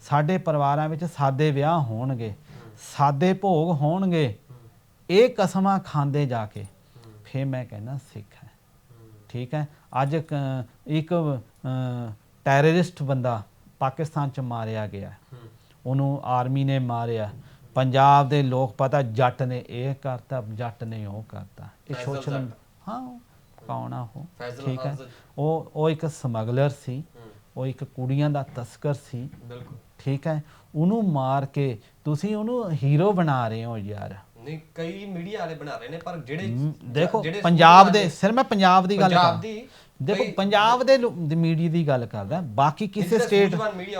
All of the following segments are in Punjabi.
ਸਾਡੇ ਪਰਿਵਾਰਾਂ ਵਿੱਚ ਸਾਦੇ ਵਿਆਹ ਹੋਣਗੇ ਸਾਦੇ ਭੋਗ ਹੋਣਗੇ ਇਹ ਕਸਮਾਂ ਖਾਂਦੇ ਜਾ ਕੇ ਫੇਰ ਮੈਂ ਕਹਿੰਦਾ ਸਿੱਖ ਹੈ। ਠੀਕ ਹੈ? ਅੱਜ ਇੱਕ ਟੈਰਰਿਸਟ ਬੰਦਾ ਪਾਕਿਸਤਾਨ ਚ ਮਾਰਿਆ ਗਿਆ। ਉਹਨੂੰ ਆਰਮੀ ਨੇ ਮਾਰਿਆ। ਪੰਜਾਬ ਦੇ ਲੋਕ ਪਤਾ ਜੱਟ ਨੇ ਇਹ ਕਰਤਾ ਜੱਟ ਨੇ ਉਹ ਕਰਤਾ। ਇਹ ਸੋਸ਼ਲ। ਹਾਂ ਕੌਣ ਆ ਉਹ? ਠੀਕ ਹੈ। ਉਹ ਉਹ ਇੱਕ ਸਮਗਲਰ ਸੀ। ਉਹ ਇੱਕ ਕੁੜੀਆਂ ਦਾ ਤਸਕਰ ਸੀ। ਬਿਲਕੁਲ। ਠੀਕ ਹੈ? ਉਹਨੂੰ ਮਾਰ ਕੇ ਤੁਸੀਂ ਉਹਨੂੰ ਹੀਰੋ ਬਣਾ ਰਹੇ ਹੋ ਯਾਰ। ਨਹੀਂ ਕਈ ਮੀਡੀਆ ਵਾਲੇ ਬਣਾ ਰਹੇ ਨੇ ਪਰ ਜਿਹੜੇ ਦੇਖੋ ਪੰਜਾਬ ਦੇ ਸਿਰ ਮੈਂ ਪੰਜਾਬ ਦੀ ਗੱਲ ਕਰ ਦੇਖੋ ਪੰਜਾਬ ਦੇ ਮੀਡੀਆ ਦੀ ਗੱਲ ਕਰਦਾ। ਬਾਕੀ ਕਿਸੇ ਸਟੇਟ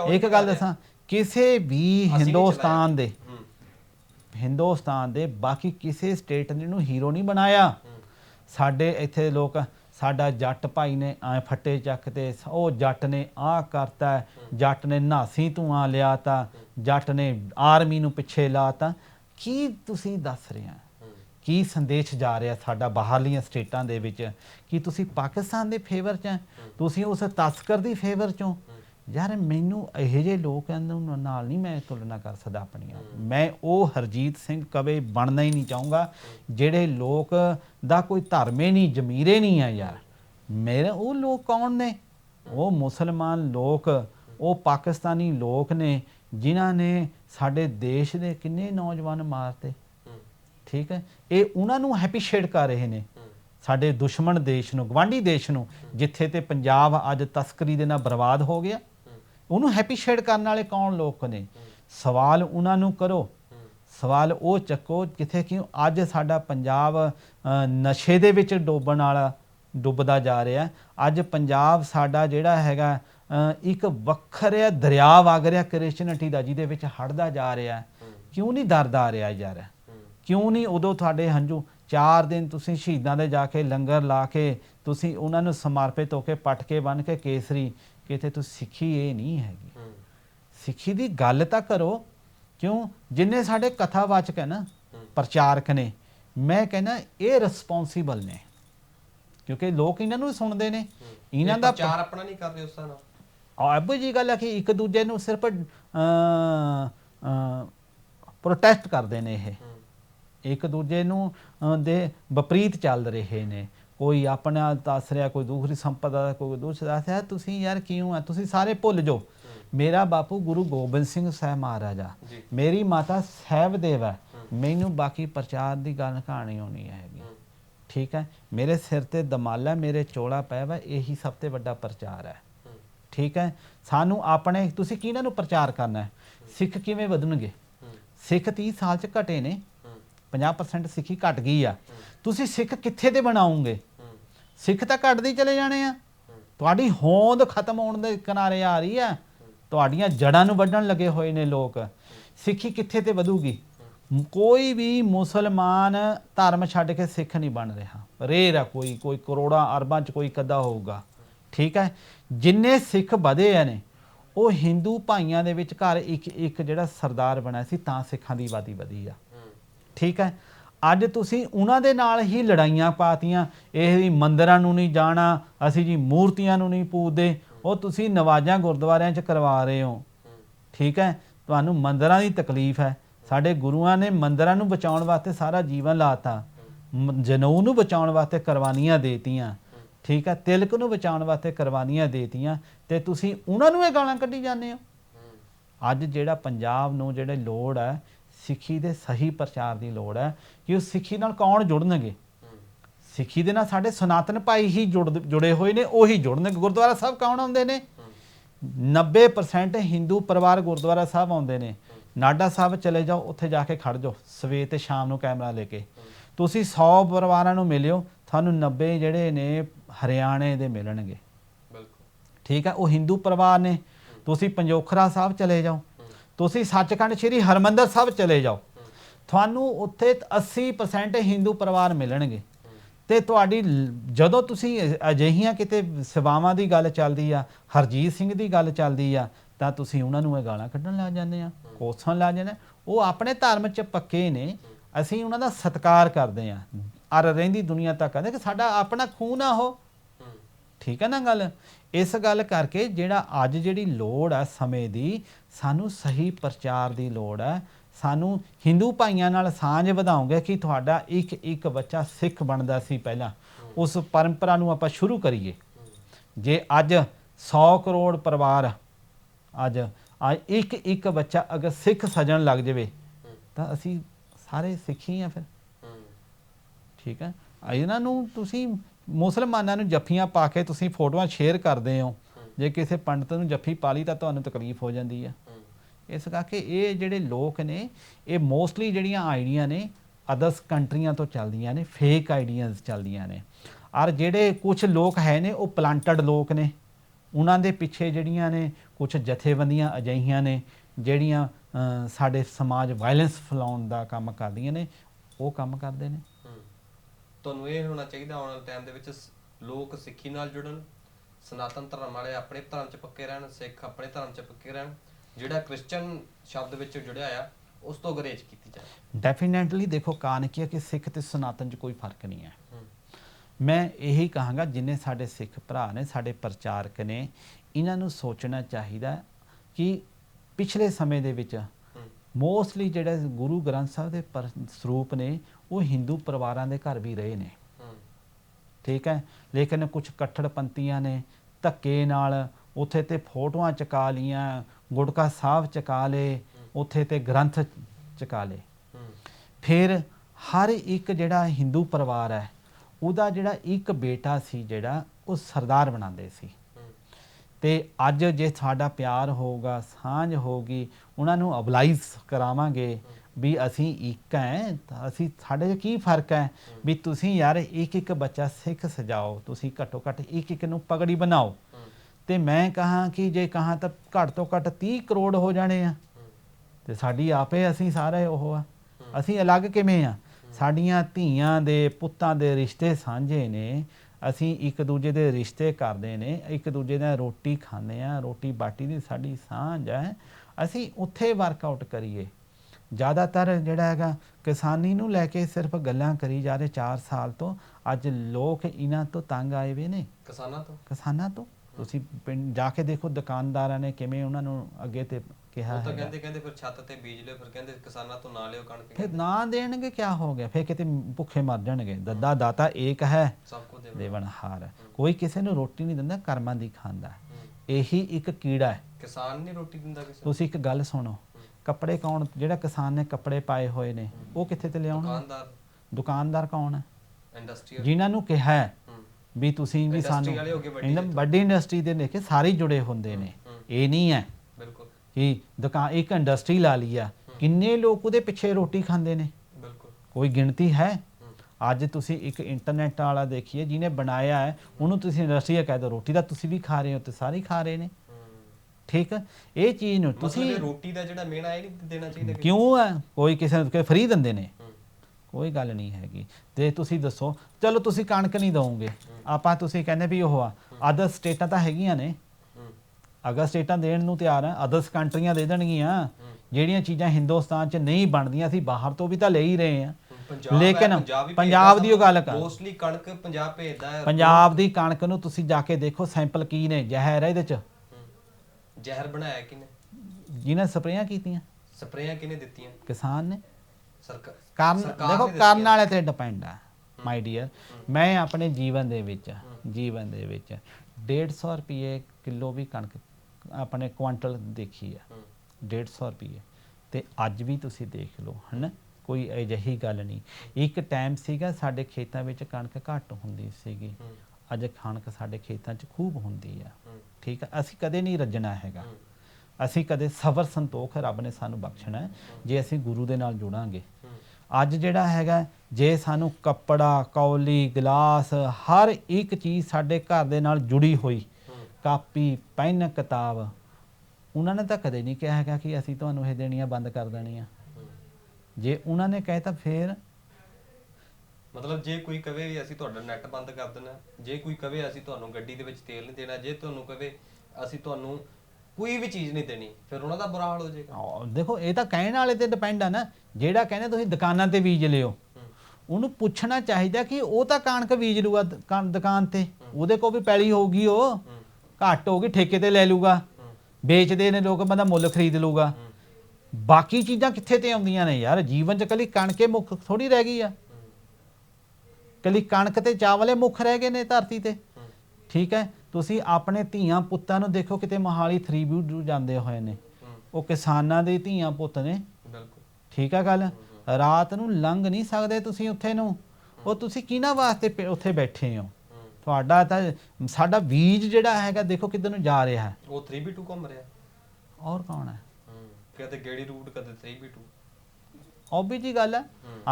ਇੱਕ ਗੱਲ? ਦੱਸਾਂ ਕਿਸੇ ਵੀ ਹਿੰਦੁਸਤਾਨ ਦੇ ਹਿੰਦੁਸਤਾਨ ਦੇ ਬਾਕੀ ਕਿਸੇ ਸਟੇਟ ਨੇ ਇਹਨੂੰ ਹੀਰੋ ਨਹੀਂ ਬਣਾਇਆ। ਸਾਡੇ ਇੱਥੇ ਲੋਕ ਸਾਡਾ ਜੱਟ ਭਾਈ ਨੇ ਐ ਫੱਟੇ ਚੱਕ ਤੇ ਉਹ ਜੱਟ ਨੇ ਆਹ ਕਰਤਾ, ਜੱਟ ਨੇ ਨਾਸੀ ਧੂਆਂ ਲਿਆਤਾ ਜੱਟ ਨੇ ਆਰਮੀ ਨੂੰ ਪਿੱਛੇ ਲਾਤਾ ਕੀ ਤੁਸੀਂ ਦੱਸ ਰਹੇ? ਆ ਕੀ ਸੰਦੇਸ਼ ਜਾ ਰਿਹਾ ਸਾਡਾ ਬਾਹਰਲੀਆਂ ਸਟੇਟਾਂ ਦੇ ਵਿੱਚ? ਕਿ ਤੁਸੀਂ ਪਾਕਿਸਤਾਨ ਦੇ ਫੇਵਰ 'ਚ ਹੈ? ਤੁਸੀਂ ਉਸ ਤਸਕਰ ਦੀ ਫੇਵਰ 'ਚੋਂ? ਯਾਰ ਮੈਨੂੰ ਇਹੋ ਜਿਹੇ ਲੋਕਾਂ ਨੂੰ ਨਾਲ ਨਹੀਂ ਮੈਂ ਤੁਲਨਾ ਕਰ ਸਕਦਾ ਆਪਣੀਆਂ। ਮੈਂ ਉਹ ਹਰਜੀਤ ਸਿੰਘ ਕਵੇ ਬਣਨਾ ਹੀ ਨਹੀਂ ਚਾਹੂੰਗਾ ਜਿਹੜੇ ਲੋਕ ਦਾ ਕੋਈ ਧਰਮੇ ਨਹੀਂ ਜ਼ਮੀਰੇ ਨਹੀਂ ਆ ਯਾਰ। ਮੇਰੇ ਉਹ ਲੋਕ ਕੌਣ ਨੇ? ਉਹ ਮੁਸਲਮਾਨ ਲੋਕ ਉਹ ਪਾਕਿਸਤਾਨੀ ਲੋਕ ਨੇ ਜਿਨ੍ਹਾਂ ਨੇ ਸਾਡੇ ਦੇਸ਼ ਦੇ ਕਿੰਨੇ ਨੌਜਵਾਨ ਮਾਰਤੇ। ਠੀਕ ਹੈ? ਇਹ ਉਹਨਾਂ ਨੂੰ ਹੈਪੀਸ਼ੇਟ ਕਰ ਰਹੇ ਨੇ। ਸਾਡੇ ਦੁਸ਼ਮਣ ਦੇਸ਼ ਨੂੰ ਗਵਾਂਢੀ ਦੇਸ਼ ਨੂੰ ਜਿੱਥੇ ਤੇ ਪੰਜਾਬ ਅੱਜ ਤਸਕਰੀ ਦੇ ਨਾਲ ਬਰਬਾਦ ਹੋ ਗਿਆ। ਹੂੰ ਉਹਨੂੰ ਹੈਪੀਸ਼ੇਟ ਕਰਨ ਵਾਲੇ ਕੌਣ ਲੋਕ ਨੇ? ਸਵਾਲ ਉਹਨਾਂ ਨੂੰ ਕਰੋ। ਸਵਾਲ ਉਹ ਚੱਕੋ ਜਿੱਥੇ ਕਿ ਅੱਜ ਸਾਡਾ ਪੰਜਾਬ ਨਸ਼ੇ ਦੇ ਵਿੱਚ ਡੋਬਣ ਵਾਲਾ, ਡੁੱਬਦਾ ਜਾ ਰਿਹਾ। ਅੱਜ ਪੰਜਾਬ ਸਾਡਾ ਜਿਹੜਾ ਹੈਗਾ ਇੱਕ ਵੱਖਰਾ ਦਰਿਆ ਵਗ ਰਿਹਾ ਕ੍ਰਿਸਚਨਟੀ ਦਾ, ਜਿਹਦੇ ਵਿੱਚ ਹੜਦਾ ਜਾ ਰਿਹਾ। ਕਿਉਂ ਨਹੀਂ ਦਰਦ ਆ ਰਿਹਾ ਯਾਰ? ਕਿਉਂ ਨਹੀਂ ਉਦੋਂ ਤੁਹਾਡੇ ਹੰਝੂ? ਚਾਰ ਦਿਨ ਤੁਸੀਂ ਸ਼ਹੀਦਾਂ ਦੇ ਜਾ ਕੇ ਲੰਗਰ ਲਾ ਕੇ ਤੁਸੀਂ ਉਹਨਾਂ ਨੂੰ ਸਮਰਪਿਤ ਹੋ ਕੇ ਪਟ ਕੇ ਬਨ ਕੇ ਕੇਸਰੀ ਕਿਤੇ ਤੁਸੀਂ ਸਿੱਖੀ ਇਹ ਨਹੀਂ ਹੈਗੀ। ਸਿੱਖੀ ਦੀ ਗੱਲ ਤਾਂ ਕਰੋ ਕਿਉਂ? ਜਿੰਨੇ ਸਾਡੇ ਕਥਾਵਾਚਕ ਹੈ ਨਾ। ਪ੍ਰਚਾਰਕ ਨੇ ਮੈਂ ਕਹਿੰਦਾ ਇਹ ਰਿਸਪੌਂਸੀਬਲ ਨੇ। ਕਿਉਂਕਿ ਲੋਕ ਇਹਨਾਂ ਨੂੰ ਸੁਣਦੇ ਨੇ। ਇਹਨਾਂ ਇਹ ਦਾ ਪ੍ਰਚਾਰ ਆਪਣਾ ਨਹੀਂ ਕਰਦੇ ਉਸ ਨਾਲ। ਆਬੂ ਜੀ ਗੱਲ ਹੈ ਕਿ ਇੱਕ ਦੂਜੇ ਨੂੰ ਸਿਰਫ ਪ੍ਰੋਟੈਸਟ ਕਰਦੇ ਨੇ ਇਹ। ਇੱਕ ਦੂਜੇ ਨੂੰ ਦੇ ਵਿਪਰੀਤ ਚੱਲ ਰਹੇ ਨੇ। ਕੋਈ ਆਪਣਾ ਦੱਸ ਰਿਹਾ ਕੋਈ ਦੂਸਰੀ ਸੰਪਦਾ ਦਾ ਕੋਈ ਦੂਸਰਾ ਦੱਸ ਰਿਹਾ ਤੁਸੀਂ ਯਾਰ ਕਿਉਂ ਆ? ਤੁਸੀਂ ਸਾਰੇ ਭੁੱਲ ਜਾਓ। ਮੇਰਾ ਬਾਪੂ ਗੁਰੂ ਗੋਬਿੰਦ ਸਿੰਘ ਸਾਹਿਬ ਮਹਾਰਾਜਾ। ਮੇਰੀ ਮਾਤਾ ਸਹਿਬਦੇਵ ਹੈ। ਮੈਨੂੰ ਬਾਕੀ ਪ੍ਰਚਾਰ ਦੀ ਗੱਲ ਕਹਾਣੀ ਹੋਣੀ ਹੈਗੀ। ਠੀਕ ਹੈ ਮੇਰੇ ਸਿਰ ਤੇ ਦਮਾਲਾ ਮੇਰੇ ਚੋਲਾ ਪੈ ਵਾ ਇਹੀ ਸਭ ਤੋਂ ਵੱਡਾ ਪ੍ਰਚਾਰ ਹੈ। ਠੀਕ ਹੈ ਸਾਨੂੰ ਆਪਣੇ ਤੁਸੀਂ ਕਿਹਨਾਂ ਨੂੰ ਪ੍ਰਚਾਰ ਕਰਨਾ ਹੈ? ਸਿੱਖ ਕਿਵੇਂ ਵਧਣਗੇ? ਸਿੱਖ 30 ਸਾਲ ਚ ਘਟੇ ਨੇ। ਹੂੰ। 50% ਸਿੱਖੀ ਘਟ ਗਈ ਆ। ਤੁਸੀਂ ਸਿੱਖ ਕਿੱਥੇ ਤੇ ਬਣਾਉਂਗੇ ਸਿੱਖ ਤਾਂ ਘਟਦੇ ਹੀ ਚਲੇ ਜਾਣੇ ਆ। ਤੁਹਾਡੀ ਹੋਂਦ ਖਤਮ ਹੋਣ ਦੇ ਕਿਨਾਰੇ ਆ ਰਹੀ ਆ ਤੁਹਾਡੀਆਂ ਜੜਾਂ ਨੂੰ ਵੱਢਣ ਲੱਗੇ ਹੋਏ ਨੇ ਲੋਕ। ਸਿੱਖੀ ਕਿੱਥੇ ਤੇ ਵਧੂਗੀ? ਕੋਈ ਵੀ ਮੁਸਲਮਾਨ ਧਰਮ ਛੱਡ ਕੇ ਸਿੱਖ ਨਹੀਂ ਬਣ ਰਿਹਾ। ਰੇਰ ਆ ਕੋਈ ਕੋਈ ਕਰੋੜਾਂ ਅਰਬਾਂ ਚ ਕੋਈ ਕਦਾ ਹੋਊਗਾ। ਠੀਕ ਹੈ? ਜਿੰਨੇ ਸਿੱਖ ਵਧੇ ਆ ਨੇ ਉਹ ਹਿੰਦੂ ਭਾਈਆਂ ਦੇ ਵਿੱਚ ਘਰ ਇੱਕ ਇੱਕ ਜਿਹੜਾ ਸਰਦਾਰ ਬਣਿਆ ਸੀ ਤਾਂ ਸਿੱਖਾਂ ਦੀ ਆਬਾਦੀ ਵਧੀ ਆ। ਹੂੰ। ਠੀਕ ਹੈ? ਅੱਜ ਤੁਸੀਂ ਉਹਨਾਂ ਦੇ ਨਾਲ ਹੀ ਲੜਾਈਆਂ ਪਾਤੀਆਂ। ਇਹ ਵੀ ਮੰਦਰਾਂ ਨੂੰ ਨਹੀਂ ਜਾਣਾ, ਅਸੀਂ ਜੀ ਮੂਰਤੀਆਂ ਨੂੰ ਨਹੀਂ ਪੂਜਦੇ। ਉਹ ਤੁਸੀਂ ਨਵਾਜ਼ਾਂ ਗੁਰਦੁਆਰਿਆਂ 'ਚ ਕਰਵਾ ਰਹੇ ਹੋ। ਠੀਕ ਹੈ? ਤੁਹਾਨੂੰ ਮੰਦਰਾਂ ਦੀ ਤਕਲੀਫ ਹੈ। ਸਾਡੇ ਗੁਰੂਆਂ ਨੇ ਮੰਦਰਾਂ ਨੂੰ ਬਚਾਉਣ ਵਾਸਤੇ ਸਾਰਾ ਜੀਵਨ ਲਾਤਾ। ਮ- ਜਨੇਊ ਨੂੰ ਬਚਾਉਣ ਵਾਸਤੇ ਕੁਰਬਾਨੀਆਂ ਦੇਤੀਆਂ। ਠੀਕ ਹੈ? ਤਿਲਕ ਨੂੰ ਬਚਾਉਣ ਵਾਸਤੇ ਕੁਰਬਾਨੀਆਂ ਦੇਤੀਆਂ। ਤੇ ਤੁਸੀਂ ਉਹਨਾਂ ਨੂੰ ਇਹ ਗਾਲਾਂ ਕੱਢੀ ਜਾਂਦੇ ਹੋ। ਅੱਜ ਜਿਹੜਾ ਪੰਜਾਬ ਨੂੰ ਜਿਹੜੇ ਲੋੜ ਹੈ ਸਿੱਖੀ ਦੇ ਸਹੀ ਪ੍ਰਚਾਰ ਦੀ ਲੋੜ ਹੈ ਕਿ ਉਹ ਸਿੱਖੀ ਨਾਲ ਕੌਣ ਜੁੜਨਗੇ? ਸਿੱਖੀ ਦੇ ਨਾਲ ਸਾਡੇ ਸਨਾਤਨ ਭਾਈ ਹੀ ਜੁੜ ਜੁੜੇ ਹੋਏ ਨੇ ਉਹੀ ਜੁੜਨਗੇ। ਗੁਰਦੁਆਰਾ ਸਾਹਿਬ ਕੌਣ ਆਉਂਦੇ ਨੇ? 90% ਹਿੰਦੂ ਪਰਿਵਾਰ ਗੁਰਦੁਆਰਾ ਸਾਹਿਬ ਆਉਂਦੇ ਨੇ। ਨਾਡਾ ਸਾਹਿਬ ਚਲੇ ਜਾਓ ਉੱਥੇ ਜਾ ਕੇ ਖੜ ਜਾਓ ਸਵੇਰ ਤੇ ਸ਼ਾਮ ਨੂੰ ਕੈਮਰਾ ਲੈ ਕੇ। ਤੁਸੀਂ 100 ਪਰਿਵਾਰਾਂ ਨੂੰ ਮਿਲਿਓ ਤੁਹਾਨੂੰ 90 ਜਿਹੜੇ ਨੇ ਹਰਿਆਣੇ ਦੇ ਮਿਲਣਗੇ। ਬਿਲਕੁਲ। ਠੀਕ ਹੈ ਉਹ ਹਿੰਦੂ ਪਰਿਵਾਰ ਨੇ। ਤੁਸੀਂ ਪੰਜੋਖਰਾ ਸਾਹਿਬ ਚਲੇ ਜਾਓ। ਤੁਸੀਂ ਸੱਚਖੰਡ ਸ੍ਰੀ ਹਰਮੰਦਰ ਸਾਹਿਬ ਚਲੇ ਜਾਓ। ਤੁਹਾਨੂੰ ਉੱਥੇ 80% ਹਿੰਦੂ ਪਰਿਵਾਰ ਮਿਲਣਗੇ। ਤੇ ਤੁਹਾਡੀ ਜਦੋਂ ਤੁਸੀਂ ਅਜਿਹੀਆਂ ਕਿਤੇ ਸੇਵਾਵਾਂ ਦੀ ਗੱਲ ਚੱਲਦੀ ਆ, ਹਰਜੀਤ ਸਿੰਘ ਦੀ ਗੱਲ ਚੱਲਦੀ ਆ, ਤਾਂ ਤੁਸੀਂ ਉਹਨਾਂ ਨੂੰ ਇਹ ਗਾਲਾਂ ਕੱਢਣ ਲੱਗ ਜਾਂਦੇ ਆ ਕੋਸਣ ਲੱਗ ਜਾਂਦੇ ਆ। ਉਹ ਆਪਣੇ ਧਰਮ 'ਚ ਪੱਕੇ ਨੇ, ਅਸੀਂ ਉਹਨਾਂ ਦਾ ਸਤਿਕਾਰ ਕਰਦੇ ਆ। ਅਰ ਰਹਿੰਦੀ ਦੁਨੀਆ ਤੱਕ ਕਹਿੰਦੇ ਕਿ ਸਾਡਾ ਆਪਣਾ ਖੂਨ ਆ ਉਹ। ਠੀਕ ਹੈ ਨਾ ਗੱਲ? ਇਸ ਗੱਲ ਕਰਕੇ ਜਿਹੜਾ ਅੱਜ ਜਿਹੜੀ ਲੋੜ ਹੈ ਸਮੇਂ ਦੀ ਸਾਨੂੰ ਸਹੀ ਪ੍ਰਚਾਰ ਦੀ ਲੋੜ ਹੈ ਸਾਨੂੰ ਹਿੰਦੂ ਭਾਈਆਂ ਨਾਲ ਸਾਂਝ ਵਧਾਉਂਗੇ ਕਿ ਤੁਹਾਡਾ ਇੱਕ ਇੱਕ ਬੱਚਾ ਸਿੱਖ ਬਣਦਾ ਸੀ ਪਹਿਲਾਂ। ਉਸ ਪਰੰਪਰਾ ਨੂੰ ਆਪਾਂ ਸ਼ੁਰੂ ਕਰੀਏ। ਜੇ ਅੱਜ 100 ਕਰੋੜ ਪਰਿਵਾਰ ਅੱਜ ਅੱਜ ਇੱਕ ਇੱਕ ਬੱਚਾ ਅਗਰ ਸਿੱਖ ਸਜਣ ਲੱਗ ਜਾਵੇ ਤਾਂ ਅਸੀਂ ਸਾਰੇ ਸਿੱਖੀ ਆ ਫਿਰ। ਠੀਕ ਹੈ? ਆ ਇਹਨਾਂ ਨੂੰ ਤੁਸੀਂ ਮੁਸਲਮਾਨਾਂ ਨੂੰ ਜੱਫੀਆਂ ਪਾ ਕੇ ਤੁਸੀਂ ਫੋਟੋਆਂ ਸ਼ੇਅਰ ਕਰਦੇ ਹੋ। ਜੇ ਕਿਸੇ ਪੰਡਤ ਨੂੰ ਜੱਫੀ ਪਾ ਲਈ ਤਾਂ ਤੁਹਾਨੂੰ ਤਕਲੀਫ ਹੋ ਜਾਂਦੀ ਹੈ। ਇਸ ਕਰਕੇ ਇਹ ਜਿਹੜੇ ਲੋਕ ਨੇ ਇਹ ਮੋਸਟਲੀ ਜਿਹੜੀਆਂ ਆਈਡੀਆਂ ਨੇ ਅਦਰਸ ਕੰਟਰੀਆਂ ਤੋਂ ਚੱਲਦੀਆਂ ਨੇ ਫੇਕ ਆਈਡੀਆਜ਼ ਚੱਲਦੀਆਂ ਨੇ। ਔਰ ਜਿਹੜੇ ਕੁਝ ਲੋਕ ਹੈ ਨੇ ਉਹ ਪਲਾਂਟਡ ਲੋਕ ਨੇ। ਉਹਨਾਂ ਦੇ ਪਿੱਛੇ ਜਿਹੜੀਆਂ ਨੇ ਕੁਝ ਜਥੇਬੰਦੀਆਂ ਅਜਿਹੀਆਂ ਨੇ ਜਿਹੜੀਆਂ ਸਾਡੇ ਸਮਾਜ ਵਾਇਲੈਂਸ ਫੈਲਾਉਣ ਦਾ ਕੰਮ ਕਰਦੀਆਂ ਨੇ ਉਹ ਕੰਮ ਕਰਦੇ ਨੇ। ਤੁਹਾਨੂੰ ਇਹ ਹੋਣਾ ਚਾਹੀਦਾ ਆਉਣ ਵਾਲੇ ਟਾਈਮ ਦੇ ਵਿੱਚ ਸ- ਲੋਕ ਸਿੱਖੀ ਨਾਲ ਜੁੜਨ ਸਨਾਤਨ ਧਰਮ ਵਾਲੇ ਆਪਣੇ ਧਰਮ 'ਚ ਪੱਕੇ ਰਹਿਣ ਸਿੱਖ ਆਪਣੇ ਧਰਮ 'ਚ ਪੱਕੇ ਰਹਿਣ ਜਿਹੜਾ ਕ੍ਰਿਸਚੀਅਨ ਸ਼ਬਦ ਵਿੱਚ ਜੁੜਿਆ ਆ ਉਸ ਤੋਂ ਗਰੇਜ ਕੀਤੀ ਜਾਏ। ਡੈਫੀਨੈਟਲੀ ਦੇਖੋ ਕਾਨ ਕੀ ਹੈ ਕਿ ਸਿੱਖ ਤੇ ਸਨਾਤਨ 'ਚ ਕੋਈ ਫ਼ਰਕ ਨਹੀਂ ਹੈ। ਹੂੰ। ਮੈਂ ਇਹੀ ਕਹਾਂਗਾ ਜਿੰਨੇ ਸਾਡੇ ਸਿੱਖ ਭਰਾ ਨੇ ਸਾਡੇ ਪ੍ਰਚਾਰਕ ਨੇ ਇਹਨਾਂ ਨੂੰ ਸੋਚਣਾ ਚਾਹੀਦਾ ਕਿ ਪਿਛਲੇ ਸਮੇਂ ਦੇ ਵਿੱਚ ਹੂੰ। ਮੋਸਟਲੀ ਜਿਹੜੇ ਗੁਰੂ ਗ੍ਰੰਥ ਸਾਹਿਬ ਦੇ ਪਰ- ਸਰੂਪ ਨੇ ਉਹ ਹਿੰਦੂ ਪਰਿਵਾਰਾਂ ਦੇ ਘਰ ਵੀ ਰਹੇ ਨੇ। ਠੀਕ ਹੈ? ਲੇਕਿਨ ਕੁਝ ਕੱਟੜਪੰਥੀਆਂ ਨੇ ਧੱਕੇ ਨਾਲ ਉੱਥੇ ਤੇ ਫੋਟੋਆਂ ਚਕਾ ਲੀਆਂ ਗੁਟਕਾ ਸਾਹਿਬ ਚਕਾ ਲਏ ਉੱਥੇ ਤੇ ਗ੍ਰੰਥ ਚਕਾ ਹੂੰ। ਫਿਰ ਹਰ ਇੱਕ ਜਿਹੜਾ ਹਿੰਦੂ ਪਰਿਵਾਰ ਹੈ ਉਹਦਾ ਜਿਹੜਾ ਇੱਕ ਬੇਟਾ ਸੀ ਜਿਹੜਾ ਉਹ ਸਰਦਾਰ ਬਣਾਉਂਦੇ ਸੀ। ਤੇ ਅੱਜ ਜੇ ਸਾਡਾ ਪਿਆਰ ਹੋਊਗਾ ਸਾਂਝ ਹੋਊਗੀ ਉਹਨਾਂ ਨੂੰ ਅਬਲਾਈਜ਼ ਕਰਾਵਾਂਗੇ ਵੀ ਅਸੀਂ ਇੱਕ ਹੈ ਤਾਂ ਅਸੀਂ ਸਾਡੇ 'ਚ ਕੀ ਫ਼ਰਕ ਹੈ? ਵੀ ਤੁਸੀਂ ਯਾਰ ਇੱਕ ਇੱਕ ਬੱਚਾ ਸਿੱਖ ਸਜਾਓ ਤੁਸੀਂ ਘੱਟੋ ਘੱਟ ਇੱਕ ਇੱਕ ਨੂੰ ਪਗੜੀ ਬਣਾਓ। ਤੇ ਮੈਂ ਕਹਾਂ ਕਿ ਜੇ ਕਹਾਂ ਤਾਂ ਘੱਟ ਤੋਂ ਘੱਟ 30 ਕਰੋੜ ਹੋ ਜਾਣੇ ਆ। ਤੇ ਸਾਡੀ ਆਪੇ ਅਸੀਂ ਸਾਰੇ ਉਹ ਆ। ਅਸੀਂ ਅਲੱਗ ਕਿਵੇਂ ਆ? ਸਾਡੀਆਂ ਧੀਆਂ ਦੇ ਪੁੱਤਾਂ ਦੇ ਰਿਸ਼ਤੇ ਸਾਂਝੇ ਨੇ। ਅਸੀਂ ਇੱਕ ਦੂਜੇ ਦੇ ਰਿਸ਼ਤੇ ਕਰਦੇ ਨੇ। ਇੱਕ ਦੂਜੇ ਨਾਲ ਰੋਟੀ ਖਾਂਦੇ ਆ। ਰੋਟੀ ਬਾਟੀ ਦੀ ਸਾਡੀ ਸਾਂਝ ਹੈ। ਅਸੀਂ ਉੱਥੇ ਵਰਕਆਊਟ ਕਰੀਏ। ਜ਼ਿਆਦਾਤਰ ਜਿਹੜਾ ਹੈਗਾ ਕਿਸਾਨੀ ਨੂੰ ਲੈ ਕੇ ਸਿਰਫ ਗੱਲਾਂ ਕਰੀ ਜਾ ਰਹੇ 4 ਸਾਲ ਤੋਂ। ਅੱਜ ਲੋਕ ਇਹਨਾਂ ਤੋਂ ਤੰਗ ਆਏ ਵੇ ਨੇ। ਕਿਸਾਨਾਂ ਤੋਂ? ਕਿਸਾਨਾਂ ਤੋਂ। ਤੁਸੀਂ ਪਿੰਡ ਜਾ ਕੇ ਦੇਖੋ ਦੁਕਾਨਦਾਰਾਂ ਨੇ ਕਿਵੇਂ ਉਹਨਾਂ ਨੂੰ ਅੱਗੇ ਤੇ ਕਿਹਾ ਉਹ ਤਾਂ ਕਹਿੰਦੇ ਕਹਿੰਦੇ ਫਿਰ ਛੱਤ ਤੇ ਬੀਜ ਲਿਓ ਫਿਰ ਕਹਿੰਦੇ ਕਿਸਾਨਾਂ ਤੋਂ ਨਾ ਲਿਓ ਕਣਕ ਫਿਰ ਨਾ ਦੇਣਗੇ ਕਿਆ ਹੋ ਗਿਆ? ਫਿਰ ਕਿਤੇ ਭੁੱਖੇ ਮਰ ਜਾਣਗੇ। ਦੱਦਾ ਦਾਤਾ ਏਕ ਹੈ ਸਭ ਕੁਝ ਦੇਵ ਦੇਵਨ ਹਾਰ। ਹੈ। ਕੋਈ ਕਿਸੇ ਨੂੰ ਰੋਟੀ ਨਹੀਂ ਦਿੰਦਾ ਕਰਮਾਂ ਦੀ ਖਾਂਦਾ। ਇਹੀ ਇੱਕ ਕੀੜਾ ਹੈ। ਕਿਸਾਨ ਨਹੀਂ ਰੋਟੀ ਦਿੰਦਾ ਕਿਸੇ ਤੁਸੀਂ ਇੱਕ ਗੱਲ ਸੁਣੋ। ਕੱਪੜੇ ਕੌਣ ਜਿਹੜਾ ਕਿਸਾਨ ਨੇ ਕੱਪੜੇ ਪਾਏ ਹੋਏ ਨੇ ਉਹ ਕਿੱਥੇ ਤੇ ਲਿਆਉਣ? ਦੁਕਾਨਦਾਰ। ਦੁਕਾਨਦਾਰ ਕੌਣ ਹੈ? ਇੰਡਸਟਰੀਅਲ। ਜਿਨ੍ਹਾਂ ਨੂੰ ਕਿਹਾ ਹੈ ਵੀ ਤੁਸੀਂ ਵੀ ਸਾਨੂੰ ਵਾਲੇ ਹੋ ਗਏ ਵੱਡੀ ਇਹਨਾਂ ਵੱਡੀ ਇੰਡਸਟਰੀ ਦੇ ਨੇ ਕਿ ਸਾਰੇ ਜੁੜੇ ਹੁੰਦੇ ਨੇ। ਇਹ ਨਹੀਂ ਹੈ ਬਿਲਕੁਲ। ਕਿ ਦੁਕਾਨ ਇੱਕ ਇੰਡਸਟਰੀ ਲਾ ਲਈ ਆ ਕਿੰਨੇ ਲੋਕ ਉਹਦੇ ਪਿੱਛੇ ਰੋਟੀ ਖਾਂਦੇ ਨੇ? ਬਿਲਕੁਲ। ਕੋਈ ਗਿਣਤੀ ਹੈ? ਅੱਜ ਤੁਸੀਂ ਇੱਕ ਇੰਟਰਨੈਟ ਵਾਲਾ ਦੇਖੀਏ ਜਿਹਨੇ ਬਣਾਇਆ ਹੈ ਉਹਨੂੰ ਤੁਸੀਂ ਇੰਡਸਟਰੀ ਕਹਿ ਦਿਓ ਰੋਟੀ ਦਾ ਤੁਸੀਂ ਵੀ ਖਾ ਰਹੇ ਹੋ ਤੇ ਸਾਰੇ ਹੀ ਖਾ ਰਹੇ ਨੇ। ਠੀਕ ਹੈ? ਇਹ ਚੀਜ਼ ਨੂੰ ਤੁਸੀਂ ਤੁਸੀਂ ਰੋਟੀ ਦਾ ਜਿਹੜਾ ਮੇਨ ਇਹ ਨਹੀਂ ਦੇਣਾ ਚਾਹੀਦਾ ਕਿਉਂ ਹੈ? ਕੋਈ ਕਿਸੇ ਨੂੰ ਫ੍ਰੀ ਦਿੰਦੇ ਨੇ? ਹੂੰ। ਕੋਈ ਗੱਲ ਨਹੀਂ ਹੈਗੀ। ਤੇ ਤੁਸੀਂ ਦੱਸੋ ਚਲੋ ਤੁਸੀਂ ਕਣਕ ਨਹੀਂ ਦਵੋਗੇ। ਆਪਾਂ ਤੁਸੀਂ ਕਹਿੰਦੇ ਵੀ ਉਹ ਆ ਅਦਰ ਸਟੇਟਾਂ ਤਾਂ ਹੈਗੀਆਂ ਨੇ। ਹੂੰ। ਅਗਰ ਸਟੇਟਾਂ ਦੇਣ ਨੂੰ ਤਿਆਰ ਆ ਅਦਰਸ ਕੰਟਰੀਆਂ ਦੇ ਦੇਣਗੀਆਂ। ਜਿਹੜੀਆਂ ਚੀਜ਼ਾਂ ਹਿੰਦੁਸਤਾਨ 'ਚ ਨਹੀਂ ਬਣਦੀਆਂ ਅਸੀਂ ਬਾਹਰ ਤੋਂ ਵੀ ਤਾਂ ਲੈ ਹੀ ਰਹੇ ਆ ਪੰਜਾਬ ਲੇਕਿਨ ਪੰਜਾਬ ਦੀ ਉਹ ਗੱਲ ਕਰ। ਮੋਸਟਲੀ ਕਣਕ ਪੰਜਾਬ ਭੇਜਦਾ ਹੈ। ਪੰਜਾਬ ਦੀ ਕਣਕ ਨੂੰ ਤੁਸੀਂ ਜਾ ਕੇ ਦੇਖੋ ਸੈਂਪਲ ਕੀ ਨੇ ਜ਼ਹਿਰ ਹੈ ਇਹਦੇ 'ਚ। ਜ਼ਹਿਰ ਬਣਾਇਆ ਕਿਨੇ ਜਿਹਨੇ ਸਪਰੇਆਂ ਕੀਤੀਆਂ। ਸਪਰੇਆਂ ਕਿਨੇ ਦਿੱਤੀਆਂ? ਕਿਸਾਨ ਨੇ। ਸਰਕਾਰ ਸਰਕਾਰ ਦੇਖੋ ਨੇ ਕਰਨ ਦਿੱਤੀਆਂ। ਵਾਲੇ ਤੇ ਡਿਪੈਂਡ ਆ ਮਾਈ ਡੀਅਰ ਮੈਂ ਆਪਣੇ ਜੀਵਨ ਦੇ ਵਿੱਚ ਜੀਵਨ ਦੇ ਵਿੱਚ 150 ਰੁਪਏ ਕਿਲੋ ਵੀ ਕਣਕ ਆਪਣੇ ਕੁਆਂਟਲ ਦੇਖੀ ਆ। ਹੂੰ। 150 ਰੁਪਏ। ਤੇ ਅੱਜ ਵੀ ਤੁਸੀਂ ਦੇਖ ਲਓ ਹਨ? ਕੋਈ ਅਜਿਹੀ ਗੱਲ ਨਹੀਂ। ਇੱਕ ਟਾਈਮ ਸੀਗਾ ਸਾਡੇ ਖੇਤਾਂ ਵਿੱਚ ਕਣਕ ਘੱਟ ਹੁੰਦੀ ਸੀਗੀ। ਅੱਜ ਕਣਕ ਸਾਡੇ ਖੇਤਾਂ 'ਚ ਖੂਬ ਹੁੰਦੀ ਆ। ਠੀਕ ਆ? ਅਸੀਂ ਕਦੇ ਨਹੀਂ ਰੱਜਣਾ ਹੈਗਾ। ਅਸੀਂ ਕਦੇ ਸਬਰ ਸੰਤੋਖ ਰੱਬ ਨੇ ਸਾਨੂੰ ਬਖਸ਼ਣਾ ਜੇ ਅਸੀਂ ਗੁਰੂ ਦੇ ਨਾਲ ਜੁੜਾਂਗੇ। ਅੱਜ ਜਿਹੜਾ ਹੈਗਾ ਜੇ ਸਾਨੂੰ ਕੱਪੜਾ ਕੌਲੀ ਗਲਾਸ ਹਰ ਇੱਕ ਚੀਜ਼ ਸਾਡੇ ਘਰ ਦੇ ਨਾਲ ਜੁੜੀ ਹੋਈ ਕਾਪੀ ਪੈਨ ਕਿਤਾਬ ਉਹਨਾਂ ਨੇ ਤਾਂ ਕਦੇ ਨਹੀਂ ਕਿਹਾ ਹੈਗਾ ਕਿ ਅਸੀਂ ਤੁਹਾਨੂੰ ਇਹ ਦੇਣੀਆਂ ਬੰਦ ਕਰ ਦੇਣੀਆਂ। ਜੇ ਉਹਨਾਂ ਨੇ ਕਹੇ ਤਾਂ ਫੇਰ ਮਤਲਬ ਜੇ ਕੋਈ ਕਵੇ ਵੀ ਅਸੀਂ ਤੁਹਾਡਾ ਨੈਟ ਬੰਦ ਕਰ ਦੇਣਾ ਜੇ ਕੋਈ ਕਵੇ ਅਸੀਂ ਤੁਹਾਨੂੰ ਗੱਡੀ ਦੇ ਵਿੱਚ ਤੇਲ ਨਹੀਂ ਦੇਣਾ ਜੇ ਤੁਹਾਨੂੰ ਕਵੇ ਅਸੀਂ ਤੁਹਾਨੂੰ ਕੋਈ ਵੀ ਚੀਜ਼ ਨਹੀਂ ਦੇਣੀ ਫਿਰ ਉਹਨਾਂ ਦਾ ਬੁਰਾ ਹਾਲ ਹੋ ਜਾਏਗਾ। ਦੇਖੋ ਇਹ ਤਾਂ ਕਹਿਣ ਵਾਲੇ ਤੇ ਡਿਪੈਂਡ ਆ ਨਾ ਜਿਹੜਾ ਕਹਿੰਦੇ ਤੁਸੀਂ ਦੁਕਾਨਾਂ ਤੇ ਬੀਜ ਲਿਓ ਉਹਨੂੰ ਪੁੱਛਣਾ ਚਾਹੀਦਾ ਕਿ ਉਹ ਤਾਂ ਕਣਕ ਬੀਜ ਲੂਗਾ ਦੁਕਾਨ ਦੁਕਾਨ ਤੇ ਉਹਦੇ ਕੋਲ ਵੀ ਪੈਲੀ ਹੋਊਗੀ ਉਹ ਘੱਟ ਹੋਊਗੀ ਠੇਕੇ ਤੇ ਲੈ ਲੂਗਾ ਵੇਚਦੇ ਨੇ ਲੋਕ ਬੰਦਾ ਮੁੱਲ ਖਰੀਦ ਲੂਗਾ। ਬਾਕੀ ਚੀਜ਼ਾਂ ਕਿੱਥੇ ਤੇ ਆਉਂਦੀਆਂ ਨੇ ਯਾਰ ਜੀਵਨ 'ਚ ਕੱਲੀ ਕਣਕੇ ਮੁੱਖ ਥੋੜੀ ਰਹਿ ਗਈ ਆ। ਕੱਲੀ ਕਣਕ ਤੇ ਚਾਵਲੇ ਮੁੱਖ ਰਹਿ ਗਏ ਨੇ ਧਰਤੀ ਤੇ। ਠੀਕ ਹੈ? ਤੁਸੀਂ ਆਪਣੇ ਧੀਆਂ ਪੁੱਤਾਂ ਨੂੰ ਦੇਖੋ ਕਿਤੇ ਮੋਹਾਲੀ 3 ਵਿਊ ਜਾਂਦੇ ਹੋਏ ਨੇ। ਉਹ ਕਿਸਾਨਾਂ ਦੇ ਧੀਆਂ ਪੁੱਤ ਨੇ। ਬਿਲਕੁਲ। ਠੀਕ ਹੈ ਗੱਲ? ਰਾਤ ਨੂੰ ਲੰਘ ਨਹੀਂ ਸਕਦੇ ਤੁਸੀਂ ਉੱਥੇ ਨੂੰ। ਉਹ ਤੁਸੀਂ ਕਿਹਨਾਂ ਵਾਸਤੇ ਉੱਥੇ ਬੈਠੇ ਹੋ? ਤੁਹਾਡਾ ਤਾਂ ਸਾਡਾ ਬੀਜ ਜਿਹੜਾ ਹੈਗਾ ਦੇਖੋ ਕਿੱਧਰ ਨੂੰ ਜਾ ਰਿਹਾ ਹੈ। ਉਹ 3B2 ਘੁੰਮ ਰਿਹਾ। ਔਰ ਕੌਣ ਹੈ? ਹੂੰ। ਕਦੇ ਗੇੜੀ ਰੂਟ ਕਦੇ 3B2 ਓਬੀ ਜੀ ਗੱਲ ਹੈ।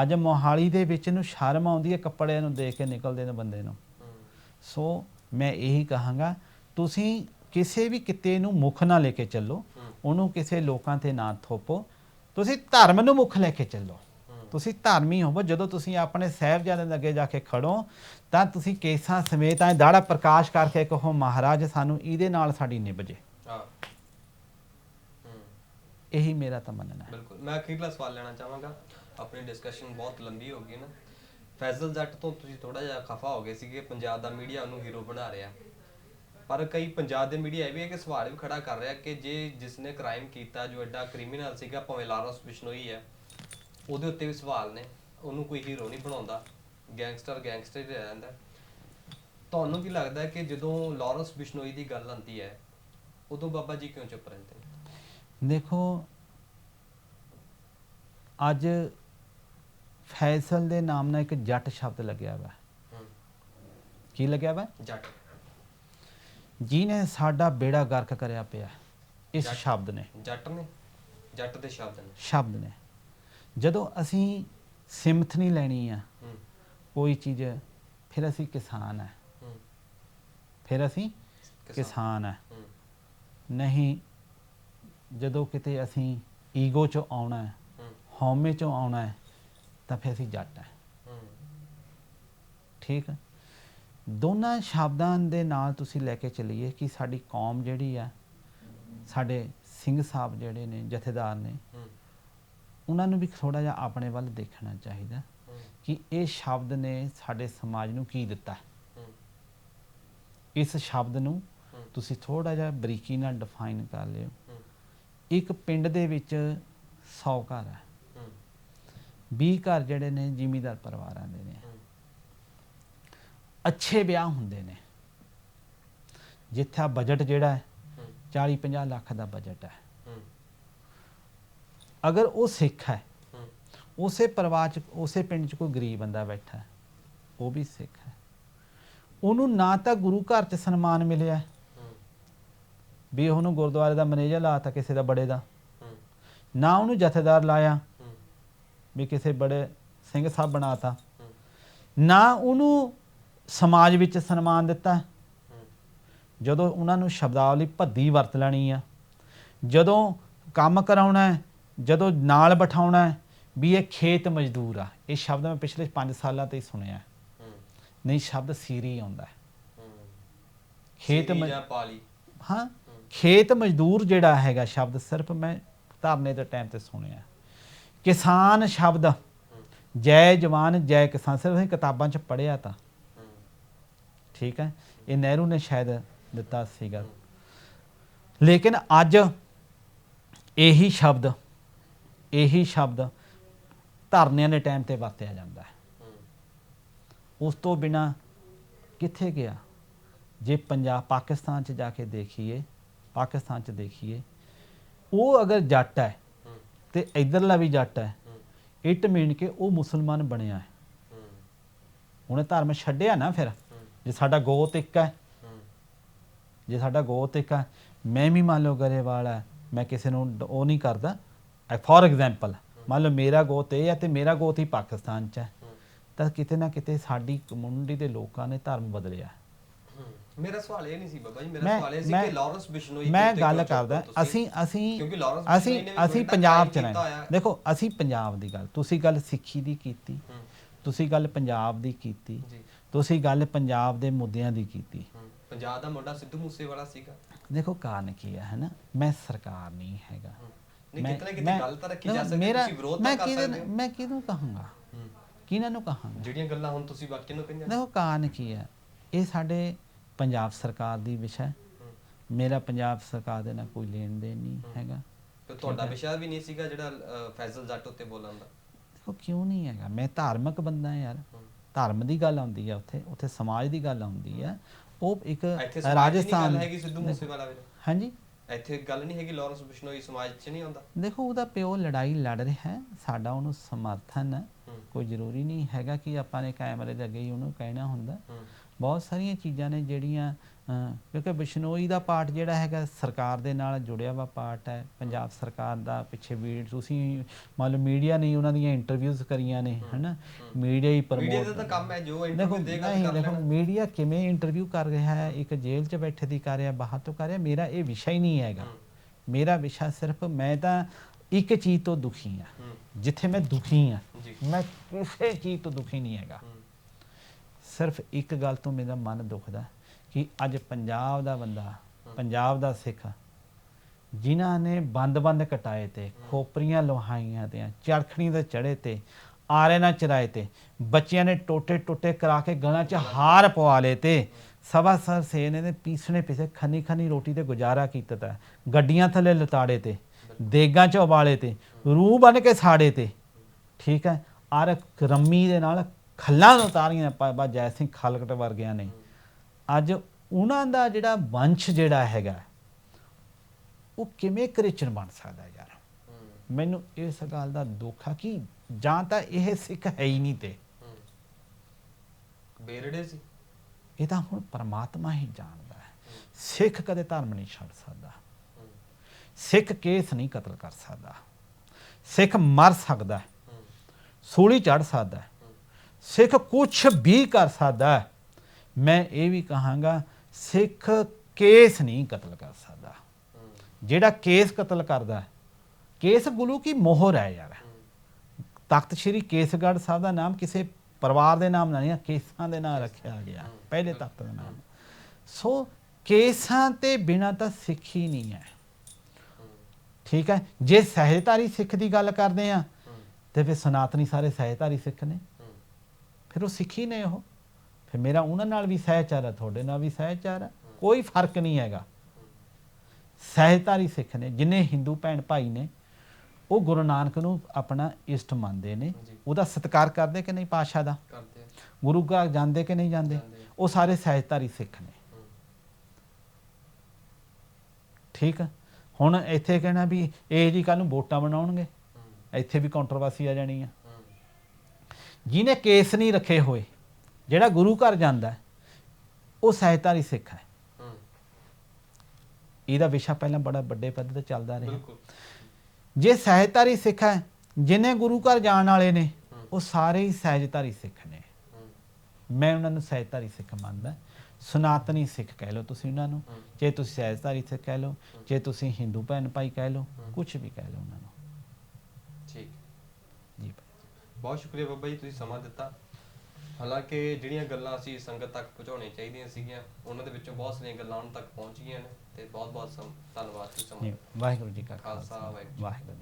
ਅੱਜ ਮੋਹਾਲੀ ਦੇ ਵਿੱਚ ਨੂੰ ਸ਼ਰਮ ਆਉਂਦੀ ਹੈ ਕੱਪੜਿਆਂ ਨੂੰ ਦੇਖ ਕੇ ਨਿਕਲਦੇ ਨੇ ਬੰਦੇ ਨੂੰ। ਸੋ ਮੈਂ ਇਹੀ ਕਹਾਂਗਾ ਤੁਸੀਂ ਕਿਸੇ ਵੀ ਕਿਤੇ ਨੂੰ ਮੁੱਖ ਨਾ ਲੈ ਕੇ ਚੱਲੋ ਉਹਨੂੰ ਕਿਸੇ ਲੋਕਾਂ ਤੇ ਨਾ ਥੋਪੋ। ਤੁਸੀਂ ਧਰਮ ਨੂੰ ਮੁੱਖ ਲੈ ਕੇ ਚੱਲੋ। ਤੁਸੀਂ ਧਰਮੀ ਹੋਵੋ ਜਦੋਂ ਤੁਸੀਂ ਆਪਣੇ ਸਾਹਿਬਜ਼ਾਦਿਆਂ ਦੇ ਅੱਗੇ ਜਾ ਕੇ ਖੜੋ ਤਾਂ ਤੁਸੀਂ ਕੇਸਾਂ ਸਮੇਤ ਐ ਦਾੜਾ ਪ੍ਰਕਾਸ਼ ਕਰਕੇ ਕਹੋ ਮਹਾਰਾਜ ਸਾਨੂੰ ਇਹਦੇ ਨਾਲ ਸਾਡੀ ਨਿਭ ਜੇ। ਹਾਂ ਹੂੰ ਇਹੀ ਮੇਰਾ ਤਾਂ ਮੰਨਣਾ ਹੈ। ਬਿਲਕੁਲ। ਮੈਂ ਅਖੀਰਲਾ ਸਵਾਲ ਲੈਣਾ ਚਾਹਾਂਗਾ। ਆਪਣੀ ਡਿਸਕਸ਼ਨ ਬਹੁਤ ਲੰਬੀ ਹੋ ਗਈ ਨਾ। ਫੈਜ਼ਲ ਜੱਟ ਤੋਂ ਤੁਸੀਂ ਥੋੜਾ ਜਿਹਾ ਖਫਾ ਹੋ ਗਏ ਸੀਗੇ। ਪੰਜਾਬ ਦਾ ਮੀਡੀਆ ਉਹਨੂੰ ਹੀਰੋ ਬਣਾ ਰਿਹਾ। ਪਰ ਕਈ ਪੰਜਾਬ ਦੇ ਮੀਡੀਆ ਇਹ ਵੀ ਹੈ ਕਿ ਸਵਾਲ ਵੀ ਖੜਾ ਕਰ ਰਿਹਾ ਕਿ ਜੇ ਜਿਸਨੇ ਕ੍ਰਾਈਮ ਕੀਤਾ, ਜੋ ਐਡਾ ਕ੍ਰਿਮੀਨਲ ਸੀਗਾ, ਭਾਵੇਂ ਲਾਰੈਂਸ ਬਿਸ਼ਨੋਈ ਹੈ, ਉਹਦੇ ਉੱਤੇ ਵੀ ਸਵਾਲ ਨੇ। ਉਹਨੂੰ ਕੋਈ ਹੀਰੋ ਨਹੀਂ ਬਣਾਉਂਦਾ। ਗੈਂਗਸਟਰ ਗੈਂਗਸਟਰ ਹੀ ਰਹਿ ਜਾਂਦਾ। ਤੁਹਾਨੂੰ ਕੀ ਲੱਗਦਾ ਕਿ ਜਦੋਂ ਲਾਰੈਂਸ ਬਿਸ਼ਨੋਈ ਦੀ ਗੱਲ ਆਉਂਦੀ ਹੈ, ਉਦੋਂ ਬਾਬਾ ਜੀ ਕਿਉਂ ਚੁੱਪ ਰਹਿੰਦੇ ਨੇ? ਦੇਖੋ ਅੱਜ ਫੈਸਲ ਦੇ ਨਾਮ ਨਾਲ ਇੱਕ ਜੱਟ ਸ਼ਬਦ ਲੱਗਿਆ ਵਾ। ਹੂੰ। ਕੀ ਲੱਗਿਆ ਵਾ? ਜੱਟ। ਜਿਹਨੇ ਸਾਡਾ ਬੇੜਾ ਗਰਕ ਕਰਿਆ ਪਿਆ ਇਸ। ਸ਼ਬਦ ਨੇ। ਜੱਟ ਨੇ? ਜੱਟ ਦੇ ਸ਼ਬਦ ਨੇ। ਸ਼ਬਦ ਨੇ। ਜਦੋਂ ਅਸੀਂ ਸਿਮਥ ਨਹੀਂ ਲੈਣੀ ਆ ਕੋਈ ਚੀਜ਼ ਫਿਰ ਅਸੀਂ ਕਿਸਾਨ ਹੂੰ। ਫਿਰ ਅਸੀਂ ਕਿਸਾਨ। ਹੂੰ। ਨਹੀਂ ਜਦੋਂ ਕਿਤੇ ਅਸੀਂ ਈਗੋ ਚੋਂ ਆਉਣਾ ਹੈ ਹਉਮੈ ਚੋਂ ਆਉਣਾ ਹੈ ਤਾਂ ਫਿਰ ਅਸੀਂ ਜੱਟ ਹੈ। ਠੀਕ ਹੈ? ਦੋਨਾਂ ਸ਼ਬਦਾਂ ਦੇ ਨਾਲ ਤੁਸੀਂ ਲੈ ਕੇ ਚੱਲੀਏ ਕਿ ਸਾਡੀ ਕੌਮ ਜਿਹੜੀ ਆ ਸਾਡੇ ਸਿੰਘ ਸਾਹਿਬ ਜਿਹੜੇ ਨੇ ਜਥੇਦਾਰ ਨੇ ਉਹਨਾਂ ਨੂੰ ਵੀ ਥੋੜਾ ਜਿਹਾ ਆਪਣੇ ਵੱਲ ਦੇਖਣਾ ਚਾਹੀਦਾ ਕਿ ਇਹ ਸ਼ਬਦ ਨੇ ਸਾਡੇ ਸਮਾਜ ਨੂੰ ਕੀ ਦਿੱਤਾ ਹੂੰ। ਇਸ ਸ਼ਬਦ ਨੂੰ ਤੁਸੀਂ ਥੋੜਾ ਜਿਹਾ ਬਰੀਕੀ ਨਾਲ ਡਿਫਾਈਨ ਕਰ ਲਿਓ। ਇੱਕ ਪਿੰਡ ਦੇ ਵਿੱਚ 100 ਘਰ ਹੈ ਹੂੰ 20 ਘਰ ਜਿਹੜੇ ਨੇ ਜ਼ਿਮੀਦਾਰ ਪਰਿਵਾਰਾਂ ਦੇ ਨੇ। ਅੱਛੇ ਵਿਆਹ ਹੁੰਦੇ ਨੇ। ਜਿੱਥੇ ਬਜਟ ਜਿਹੜਾ ਹੈ ਹੂੰ 40 50 ਲੱਖ ਦਾ ਬਜਟ ਹੈ। ਅਗਰ ਉਹ ਸਿੱਖ ਹੈ, ਉਸੇ ਪਰਿਵਾਰ ਚ, ਉਸੇ ਪਿੰਡ ਚ ਕੋਈ ਗਰੀਬ ਬੰਦਾ ਬੈਠਾ ਉਹ ਵੀ ਸਿੱਖ ਹੈ। ਉਹਨੂੰ ਨਾ ਤਾਂ ਗੁਰੂ ਘਰ ਚ ਸਨਮਾਨ ਮਿਲਿਆ ਵੀ ਉਹਨੂੰ ਗੁਰਦੁਆਰੇ ਦਾ ਮੈਨੇਜਰ ਲਾਤਾ ਕਿਸੇ ਦਾ ਬੜੇ ਦਾ। ਨਾ ਉਹਨੂੰ ਜਥੇਦਾਰ ਲਾਇਆ। ਵੀ ਕਿਸੇ ਬੜੇ ਸਿੰਘ ਸਾਹਿਬ ਬਣਾਤਾ ਨਾ ਉਹਨੂੰ ਸਮਾਜ ਵਿੱਚ ਸਨਮਾਨ ਦਿੱਤਾ। ਜਦੋਂ ਉਹਨਾਂ ਨੂੰ ਸ਼ਬਦਾਵਲੀ ਭੱਦੀ ਵਰਤ ਲੈਣੀ ਆ। ਜਦੋਂ ਕੰਮ ਕਰਾਉਣਾ ਹੈ ਜਦੋਂ ਨਾਲ ਬਿਠਾਉਣਾ ਹੈ ਵੀ ਇਹ ਖੇਤ ਮਜ਼ਦੂਰ ਆ। ਇਹ ਸ਼ਬਦ ਮੈਂ ਪਿਛਲੇ 5 ਸਾਲਾਂ ਤੋਂ ਹੀ ਸੁਣਿਆ। ਨਹੀਂ ਸ਼ਬਦ ਸੀਰੀ ਆਉਂਦਾ। ਖੇਤ ਸੀਰੀ ਮਜ਼- ਜਾਂ ਪਾਲੀ? ਹਾਂ। ਖੇਤ ਮਜ਼ਦੂਰ ਜਿਹੜਾ ਹੈਗਾ ਸ਼ਬਦ ਸਿਰਫ ਮੈਂ ਧਰਨੇ ਦੇ ਟਾਈਮ ਤੇ ਸੁਣਿਆ। ਕਿਸਾਨ ਸ਼ਬਦ, ਜੈ ਜਵਾਨ, ਜੈ ਕਿਸਾਨ, ਸਿਰਫ ਅਸੀਂ ਕਿਤਾਬਾਂ 'ਚ ਪੜ੍ਹਿਆ ਤਾਂ। ਠੀਕ ਹੈ? ਇਹ ਨਹਿਰੂ ਨੇ ਸ਼ਾਇਦ ਦਿੱਤਾ ਸੀਗਾ। ਲੇਕਿਨ ਅੱਜ ਇਹੀ ਸ਼ਬਦ ਇਹੀ ਸ਼ਬਦ ਧਰਨਿਆਂ ਦੇ ਟਾਈਮ ਤੇ ਵਰਤਿਆ ਜਾਂਦਾ ਹੈ। ਉਸ ਤੋਂ ਬਿਨਾ ਕਿੱਥੇ ਗਿਆ? ਜੇ ਪੰਜਾਬ, ਪਾਕਿਸਤਾਨ 'ਚ ਜਾ ਕੇ ਦੇਖੀਏ ਪਾਕਿਸਤਾਨ 'ਚ ਦੇਖੀਏ, ਉਹ ਅਗਰ ਜੱਟ ਹੈ ਤੇ ਇਧਰਲਾ ਵੀ ਜੱਟ ਹੈ ਹੂੰ ਇਟ ਮੀਨ ਕਿ ਉਹ ਮੁਸਲਮਾਨ ਬਣਿਆ ਹੈ। ਉਹਨੇ ਧਰਮ ਛੱਡਿਆ ਨਾ ਫਿਰ, ਜੇ ਸਾਡਾ ਗੋਤ ਇੱਕ ਹੈ, ਜੇ ਸਾਡਾ ਗੋਤ ਇੱਕ ਹੈ, ਮੈਂ ਵੀ ਮੰਨ ਲਓ ਗਰੇਵਾਲ ਹੈ, ਮੈਂ ਕਿਸੇ ਨੂੰ ਉਹ ਨਹੀਂ ਕਰਦਾ। ਫੋਰ ਐਗਜ਼ਾਮਪਲ, ਮੰਨ ਲਓ ਮੇਰਾ ਗੋਤ ਇਹ ਹੈ ਤੇ ਮੇਰਾ ਗੋਤ ਹੀ ਪਾਕਿਸਤਾਨ 'ਚ ਹੈ। ਤਾਂ ਕਿਤੇ ਨਾ ਕਿਤੇ ਸਾਡੀ ਕਮਿਊਨਿਟੀ ਦੇ ਲੋਕਾਂ ਨੇ ਧਰਮ ਬਦਲਿਆ ਮੇਰਾ ਸਵਾਲ ਇਹ ਨਹੀਂ ਸੀ ਬਾਬਾ ਜੀ ਮੇਰਾ ਮੈਂ ਸਵਾਲ ਇਹ ਸੀ ਮੈਂ- ਕਿ ਲਾਰੈਂਸ ਬਿਸ਼ਨੋਈ ਮੈਂ ਗੱਲ ਹੋ ਕਰਦਾ ਤੁਸੀਂ? ਅਸੀਂ ਅਸੀਂ ਕਿਉਂਕਿ ਲਾਰੈਂਸ ਅਸੀਂ ਬਿਸ਼ਨੋਈ ਨੇ ਵੀ ਅਸੀਂ ਬੜਾ ਪੰਜਾਬ ਚ ਕੀਤਾ ਰਹੇ ਹੋਇਆ। ਦੇਖੋ ਅਸੀਂ ਪੰਜਾਬ ਦੀ ਗੱਲ ਤੁਸੀਂ ਗੱਲ ਸਿੱਖੀ ਦੀ ਕੀਤੀ। ਹੂੰ। ਤੁਸੀਂ ਗੱਲ ਪੰਜਾਬ ਦੀ ਕੀਤੀ। ਜੀ। ਤੁਸੀਂ ਗੱਲ ਪੰਜਾਬ ਦੇ ਮੁੱਦਿਆਂ ਦੀ ਕੀਤੀ। ਹੂੰ। ਪੰਜਾਬ ਦਾ ਮੁੰਡਾ ਸਿੱਧੂ ਮੂਸੇਵਾਲਾ ਸੀਗਾ। ਦੇਖੋ ਕਾਰਨ ਕੀ ਹੈ ਹੈਨਾ? ਮੈਂ ਸਰਕਾਰ ਨਹੀਂ ਹੈਗਾ। ਹੂੰ। ਨਹੀਂ ਮੈਂ- ਕਿਤੇ ਮੈਂ- ਕਿਤੇ ਗੱਲ ਤਾਂ ਰੱਖੀ ਜਾ ਸਕਦੀ ਮੇਰਾ- ਤੁਸੀਂ ਵਿਰੋਧ ਮੈਂ ਤਾਂ ਕਰ ਕਿਹਦੇ- ਸਕਦੇ ਹੋ। ਮੈਂ ਕਿਹਨੂੰ ਕਹਾਂਗਾ? ਹੂੰ। ਕਿਹਨਾਂ ਨੂੰ ਕਹਾਂਗਾ? ਜਿਹੜੀਆਂ ਗੱਲਾਂ ਹੁਣ ਤੁਸੀਂ ਬਾਕੀ ਨੂੰ ਕਹੀਆਂ। ਦੇਖੋ ਕਾਰਨ ਕੀ ਹੈ? ਇਹ ਸਾਡੇ ਪੰਜਾਬ ਸਰਕਾਰ ਦੀ ਵਿਸ਼ਾ ਹੈ। ਹੂੰ। ਮੇਰਾ ਪੰਜਾਬ ਸਰਕਾਰ ਦੇ ਨਾਲ ਕੋਈ ਲੈਣ ਦੇਣ ਨਹੀਂ ਹੈਗਾ। ਤੇ ਤੁਹਾਡਾ ਵਿਸ਼ਾ ਵੀ ਨਹੀਂ ਸੀਗਾ ਜਿਹੜਾ ਅ, ਫੈਜ਼ਲ ਜੱਟ ਉੱਤੇ ਬੋਲਣ ਦਾ? ਦੇਖੋ ਕਿਉਂ ਨਹੀਂ ਹੈਗਾ? ਮੈਂ ਧਾਰਮਿਕ ਬੰਦਾ ਯਾਰ। ਹੂੰ। ਧਰਮ ਦੀ ਗੱਲ ਆਉਂਦੀ ਆ ਉੱਥੇ। ਉੱਥੇ ਸਮਾਜ ਦੀ ਗੱਲ ਆਉਂਦੀ ਆ। ਉਹ ਇੱਕ ਇੱਥੇ ਸਮਾਜ ਦੀ ਨਹੀਂ ਰਾਜਸਥਾਨ ਗੱਲ ਹੈਗੀ ਸਿੱਧੂ ਮੂਸੇਵਾਲਾ ਵੀਰੇ। ਹਾਂਜੀ? ਇੱਥੇ ਗੱਲ ਨਹੀਂ ਹੈਗੀ ਲਾਰੈਂਸ ਬਿਸ਼ਨੋਈ ਸਮਾਜ 'ਚ ਨਹੀਂ ਆਉਂਦਾ। ਦੇਖੋ ਉਹਦਾ ਪਿਓ ਲੜਾਈ ਲੜ ਰਿਹਾ ਹੈ। ਸਾਡਾ ਉਹਨੂੰ ਸਮਰਥਨ ਹੈ। ਹੂੰ। ਕੋਈ ਜ਼ਰੂਰੀ ਨਹੀਂ ਹੈਗਾ ਕਿ ਆਪਾਂ ਨੇ ਕੈਮਰੇ ਦੇ ਅੱਗੇ ਹੀ ਉਹਨੂੰ ਕਹਿਣਾ ਹੁੰਦਾ। ਹੂੰ। ਬਹੁਤ ਸਾਰੀਆਂ ਚੀਜ਼ਾਂ ਨੇ ਜਿਹੜੀਆਂ ਕਿਉਂਕਿ ਬਿਸ਼ਨੋਈ ਦਾ ਪਾਰਟ ਜਿਹੜਾ ਹੈਗਾ ਸਰਕਾਰ ਦੇ ਨਾਲ ਜੁੜਿਆ ਵਾ ਪਾਰਟ ਹੈ ਪੰਜਾਬ ਸਰਕਾਰ ਦਾ ਪਿੱਛੇ ਵੀ ਤੁਸੀਂ ਮੰਨ ਲਓ ਮੀਡੀਆ ਨੇ ਉਹਨਾਂ ਦੀਆਂ ਇੰਟਰਵਿਊਜ਼ ਕਰੀਆਂ ਨੇ ਹਨਾ? ਮੀਡੀਆ ਹੀ ਮੀਡੀਆ ਦਾ ਪ੍ਰਮੋਟ ਤਾਂ ਕੰਮ ਹੈ ਜੋ ਇੰਟਰਵਿਊ ਦੇਗਾ ਨਹੀਂ ਦੇਖੋ ਮੀਡੀਆ ਕਿਵੇਂ ਇੰਟਰਵਿਊ ਕਰ ਰਿਹਾ ਹੈ ਇੱਕ ਜੇਲ੍ਹ 'ਚ ਬੈਠੇ ਦੀ ਕਰ ਰਿਹਾ ਬਾਹਰ ਤੋਂ ਕਰ ਰਿਹਾ ਮੇਰਾ ਇਹ ਵਿਸ਼ਾ ਹੀ ਨਹੀਂ ਹੈਗਾ। ਹੂੰ। ਮੇਰਾ ਵਿਸ਼ਾ ਸਿਰਫ ਮੈਂ ਤਾਂ ਇੱਕ ਚੀਜ਼ ਤੋਂ ਦੁਖੀ ਆ ਹੂੰ। ਜਿੱਥੇ ਮੈਂ ਦੁਖੀ ਆ ਜੀ। ਮੈਂ ਕਿਸੇ ਚੀਜ਼ ਤੋਂ ਦੁਖੀ ਨਹੀਂ ਹੈਗਾ। ਹੂੰ। ਸਿਰਫ ਇੱਕ ਗੱਲ ਤੋਂ ਮੇਰਾ ਮਨ ਦੁਖਦਾ ਕਿ ਅੱਜ ਪੰਜਾਬ ਦਾ ਬੰਦਾ ਪੰਜਾਬ ਦਾ ਸਿੱਖ ਜਿਨ੍ਹਾਂ ਨੇ ਬੰਦ-ਬੰਦ ਕਟਾਏ ਤੇ ਖੋਪਰੀਆਂ ਲੋਹਾਈਆਂ ਤੇ ਚਰਖਣੀ ਦੇ ਚੜੇ ਤੇ ਆਰੇ ਨਾਲ ਚਰਾਏ ਤੇ ਬੱਚਿਆਂ ਨੇ ਟੋਟੇ ਟੋਟੇ ਕਰਾ ਕੇ ਗਲਾਂ 'ਚ ਹਾਰ ਪਵਾ ਲਏ ਤੇ ਸਵਾ ਸਰ ਸੇਨੇ ਨੇ ਪੀਸਣੇ ਪਿਸੇ ਖਨੀ ਖਨੀ ਰੋਟੀ ਤੇ ਗੁਜ਼ਾਰਾ ਕੀਤਾ ਤਾ ਗੱਡੀਆਂ ਥੱਲੇ ਲਤਾੜੇ ਤੇ ਦੇਗਾਂ 'ਚ ਉਬਾਲੇ ਤੇ ਰੂਹ ਬਨ ਕੇ ਸਾੜੇ ਤੇ ਠੀਕ ਹੈ? ਆਰ ਰੰਮੀ ਦੇ ਨਾਲ ਖੱਲਾਂ ਨੂੰ ਉਤਾਰੀਆਂ ਬਾਬਾ ਜੈ ਸਿੰਘ ਖਾਲਕਟ ਵਰਗਿਆਂ ਨੇ। ਅੱਜ ਉਹਨਾਂ ਦਾ ਜਿਹੜਾ ਵੰਸ਼ ਜਿਹੜਾ ਹੈਗਾ ਉਹ ਕਿਵੇਂ ਕ੍ਰਿਸਚਨ ਬਣ ਸਕਦਾ ਯਾਰ? ਮੈਨੂੰ ਇਸ ਗੱਲ ਦਾ ਦੁੱਖ ਆ ਕਿ ਜਾਂ ਤਾਂ ਇਹ ਸਿੱਖ ਹੈ ਹੀ ਨਹੀਂ ਤੇ। ਬੇਰੜੇ ਸੀ। ਇਹ ਤਾਂ ਹੁਣ ਪਰਮਾਤਮਾ ਹੀ ਜਾਣਦਾ ਹੈ। ਸਿੱਖ ਕਦੇ ਧਰਮ ਨਹੀਂ ਛੱਡ ਸਕਦਾ। ਸਿੱਖ ਕੇਸ ਨਹੀਂ ਕਤਲ ਕਰ ਸਕਦਾ। ਸਿੱਖ ਮਰ ਸਕਦਾ ਸੂਲੀ ਚੜ ਸਕਦਾ ਸਿੱਖ ਕੁਝ ਵੀ ਕਰ ਸਕਦਾ ਮੈਂ ਇਹ ਵੀ ਕਹਾਂਗਾ, ਸਿੱਖ ਕੇਸ ਨਹੀਂ ਕਤਲ ਕਰ ਸਕਦਾ। ਜਿਹੜਾ ਕੇਸ ਕਤਲ ਕਰਦਾ ਕੇਸ ਗੁਰੂ ਕੀ ਮੋਹਰ ਹੈ ਯਾਰ। ਤਖਤ ਸ੍ਰੀ ਕੇਸਗੜ੍ਹ ਸਾਹਿਬ ਦਾ ਨਾਮ ਕਿਸੇ ਪਰਿਵਾਰ ਦੇ ਨਾਮ ਨਾਲ ਨਹੀਂ ਕੇਸਾਂ ਦੇ ਨਾਲ ਰੱਖਿਆ ਗਿਆ। ਪਹਿਲੇ ਤਖਤ ਦਾ ਨਾਮ। ਸੋ ਕੇਸਾਂ ਤੇ ਬਿਨਾਂ ਤਾਂ ਸਿੱਖ ਹੀ ਨਹੀਂ ਹੈ। ਠੀਕ ਹੈ, ਜੇ ਸਹਿਜਧਾਰੀ ਸਿੱਖ ਦੀ ਗੱਲ ਕਰਦੇ ਆ ਹੂੰ, ਤੇ ਫਿਰ ਸਨਾਤਨੀ ਸਾਰੇ ਸਹਿਜਧਾਰੀ ਸਿੱਖ ਨੇ। ਫਿਰ ਉਹ ਸਿੱਖ ਨੇ ਉਹ। ਫਿਰ ਮੇਰਾ ਉਹਨਾਂ ਨਾਲ ਵੀ ਸਹਿਚਾਰ ਹੈ ਤੁਹਾਡੇ ਨਾਲ ਵੀ ਸਹਿਚਾਰ ਹੈ ਕੋਈ ਫ਼ਰਕ ਨਹੀਂ ਹੈਗਾ। ਸਹਿਜਧਾਰੀ ਸਿੱਖ ਨੇ ਜਿੰਨੇ ਹਿੰਦੂ ਭੈਣ ਭਾਈ ਨੇ ਉਹ ਗੁਰੂ ਨਾਨਕ ਨੂੰ ਆਪਣਾ ਇਸ਼ਟ ਮੰਨਦੇ ਨੇ। ਉਹਦਾ ਸਤਿਕਾਰ ਕਰਦੇ ਕਿ ਨਹੀਂ ਪਾਸ਼ਾ ਦਾ? ਕਰਦੇ ਗੁਰੂ ਘਰ ਜਾਂਦੇ ਕਿ ਨਹੀਂ ਜਾਂਦੇ। ਉਹ ਸਾਰੇ ਸਹਿਜਧਾਰੀ ਸਿੱਖ ਨੇ। ਠੀਕ ਹੁਣ ਇੱਥੇ ਕਹਿਣਾ ਵੀ ਇਹ ਜੀ ਕੱਲ ਨੂੰ ਵੋਟਾਂ ਬਣਾਉਣਗੇ ਇੱਥੇ ਵੀ ਕੰਟਰੋਵਰਸੀ ਆ ਜਾਣੀ ਆ। ਜਿਹਨੇ ਕੇਸ ਨਹੀਂ ਰੱਖੇ ਹੋਏ ਜਿਹੜਾ ਗੁਰੂ ਘਰ ਜਾਂਦਾ ਉਹ ਸਹਿਜਧਾਰੀ ਸਿੱਖ ਹੈ। ਇਹਦਾ ਵਿਸ਼ਾ ਪਹਿਲਾਂ ਬੜਾ ਵੱਡੇ ਪੱਧਰ ਤੇ ਚੱਲਦਾ ਰਿਹਾ। ਜੇ ਸਹਿਜਧਾਰੀ ਸਿੱਖ ਹੈ ਜਿਨੇ ਗੁਰੂ ਘਰ ਜਾਣ ਵਾਲੇ ਨੇ। ਉਹ ਸਾਰੇ ਹੀ ਸਹਿਜਧਾਰੀ ਸਿੱਖ ਨੇ। ਮੈਂ ਉਹਨਾਂ ਨੂੰ ਸਹਿਜਧਾਰੀ ਸਿੱਖ ਮੰਨਦਾ। ਸਨਾਤਨੀ ਸਿੱਖ ਕਹਿ ਲਓ ਤੁਸੀਂ ਉਹਨਾਂ ਨੂੰ। ਜੇ ਤੁਸੀਂ ਸਹਿਜਧਾਰੀ ਸਿੱਖ ਕਹਿ ਲਓ ਜੇ ਤੁਸੀਂ ਹਿੰਦੂ ਭੈਣ ਭਾਈ ਕਹਿ ਲਓ ਕੁਝ ਵੀ ਕਹਿ ਲਓ ਉਹਨਾਂ ਨੂੰ ਠੀਕ ਜੀ ਬਹੁਤ ਸ਼ੁਕਰੀਆ ਬਾਬਾ ਜੀ ਤੁਸੀਂ ਸਮਾਂ ਦਿੱਤਾ। ਹਾਲਾਂਕਿ ਜਿਹੜੀਆਂ ਗੱਲਾਂ ਅਸੀਂ ਸੰਗਤ ਤੱਕ ਪਹੁੰਚਾਉਣੀਆਂ ਚਾਹੀਦੀਆਂ ਸੀਗੀਆਂ ਉਹਨਾਂ ਦੇ ਵਿੱਚੋਂ ਬਹੁਤ ਸਾਰੀਆਂ ਗੱਲਾਂ ਉਹਨਾਂ ਤੱਕ ਪਹੁੰਚ ਗਈਆਂ ਨੇ ਤੇ ਬਹੁਤ ਬਹੁਤ ਧੰਨਵਾਦ ਤੁਸੀਂ ਸਮਾਂ ਵਾਹਿਗੁਰੂ ਜੀ ਕਾ ਖਾਲਸਾ, ਵਾਹਿਗੁਰੂ ਜੀ ਕੀ ਵਾਹਿਗੁਰੂ